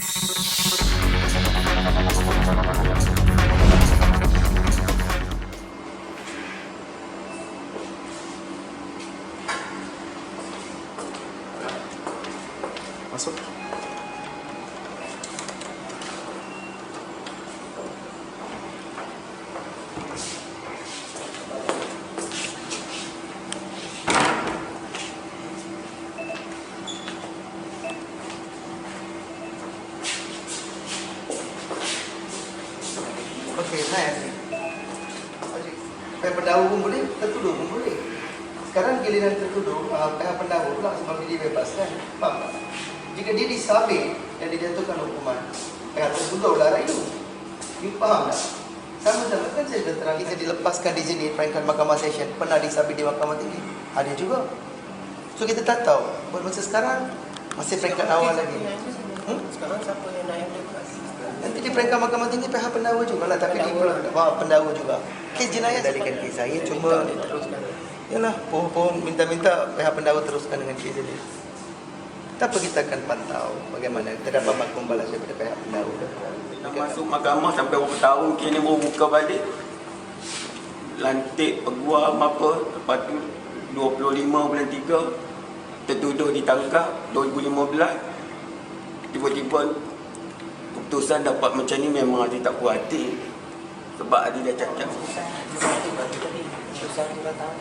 Masuk. Okey, hai Aziz. Aziz, pihak pendahulu pun boleh, tertuduh pun boleh. Sekarang giliran tertuduh, uh, pihak pendahulu pula sebab dia dibebaskan. Faham tak? Jika dia disabit dan dijatuhkan hukuman, pihak tertuduh lah itu. You faham tak? Sama-sama kan saya dah terang kita dilepaskan di sini peringkat mahkamah session pernah disabit di mahkamah tinggi ada juga so kita tak tahu buat masa sekarang masih peringkat awal lagi Hmm? Sekarang siapa yang naik bebas? Nanti di peringkat mahkamah tinggi pihak pendakwa juga lah Tapi di pendakwa, pendakwa juga. Kes jenayah Dalikan kes. Saya cuma Teruskan. Yalah, pohon-pohon minta-minta pihak pendakwa teruskan dengan kes ini. Tapi kita akan pantau bagaimana terdapat makum balas daripada pihak pendakwa Dah masuk mahkamah sampai berapa tahun kini baru buka balik? Lantik peguam apa Lepas tu 25 bulan 3 Tertuduh ditangkap 2015 Tiba-tiba Keputusan dapat macam ni memang Adi tak puas hati Sebab Adi dah cacat Satu bagi tadi. Satu datang.